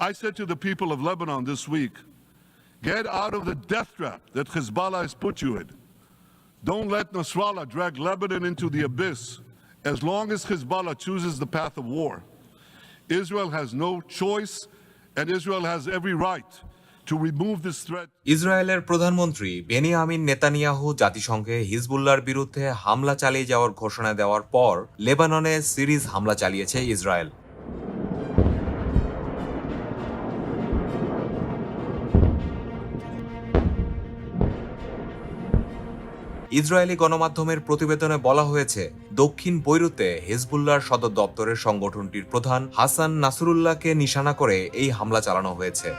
I said to the people of Lebanon this week get out of the death trap that Hezbollah has put you in. Don't let Nasrallah drag Lebanon into the abyss. As long as Hezbollah chooses the path of war, Israel has no choice and Israel has every right to remove this threat. ইসরায়েলের প্রধানমন্ত্রী Benjamin Netanyahu জাতিসংঘে হিজবুল্লাহর বিরুদ্ধে হামলা চালিয়ে যাওয়ার ঘোষণা দেওয়ার পর লেবাননে সিরিজ হামলা চালিয়েছে ইসরায়েল ইসরায়েলি গণমাধ্যমের প্রতিবেদনে বলা হয়েছে দক্ষিণ বৈরুতে হিজবুল্লাহর সদর দপ্তরের সংগঠনটির প্রধান হাসান নাসরুল্লাহকে নিশানা করে এই হামলা চালানো হয়েছে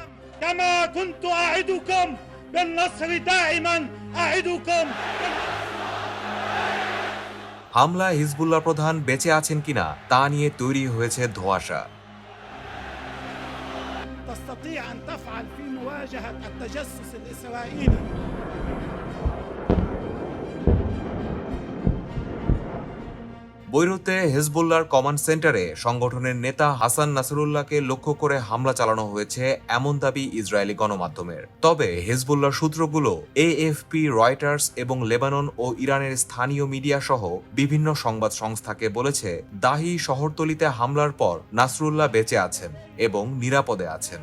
كما كنت أعدكم بالنصر دائما أعدكم হামলা হিজবুল্লাহ প্রধান বেঁচে আছেন কিনা তা নিয়ে তৈরি হয়েছে ধোঁয়াশা تستطيع أن تفعل في مواجهة التجسس الإسرائيلي বৈরুতে হিজবুল্লাহর কমান্ড সেন্টারে সংগঠনের নেতা হাসান নাসরুল্লাহকে লক্ষ্য করে হামলা চালানো হয়েছে এমন দাবি ইসরায়েলি গণমাধ্যমের তবে হিজবুল্লাহ সূত্রগুলো এএফপি রয়টার্স এবং লেবানন ও ইরানের স্থানীয় মিডিয়া সহ বিভিন্ন সংবাদ সংস্থাকে বলেছে দাহি শহরতলিতে হামলার পর নাসরুল্লাহ বেঁচে আছেন এবং নিরাপদে আছেন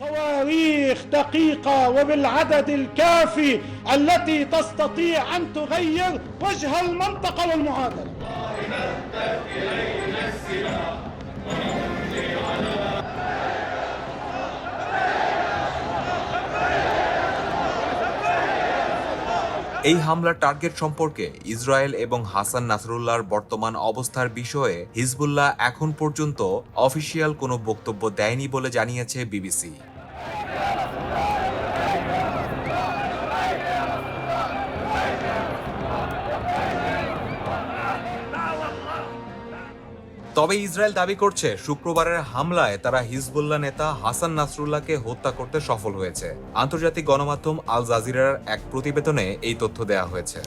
صواريخ دقيقة وبالعدد الكافي التي تستطيع أن تغير وجه المنطقة والمعادلة এই হামলার টার্গেট সম্পর্কে ইসরায়েল এবং হাসান নাসরুল্লাহর বর্তমান অবস্থার বিষয়ে হিজবুল্লাহ এখন পর্যন্ত অফিসিয়াল কোনো বক্তব্য দেয়নি বলে জানিয়েছে বিবিসি। তবে ইসরায়েল দাবি করছে, শুক্রবারের হামলায় তারা হিজবুল্লাহ নেতা হাসান নাসরুল্লাহকে হত্যা করতে সফল হয়েছে। আন্তর্জাতিক গণমাধ্যম আল জাজিরার এক প্রতিবেদনে এই তথ্য দেয়া হয়েছে।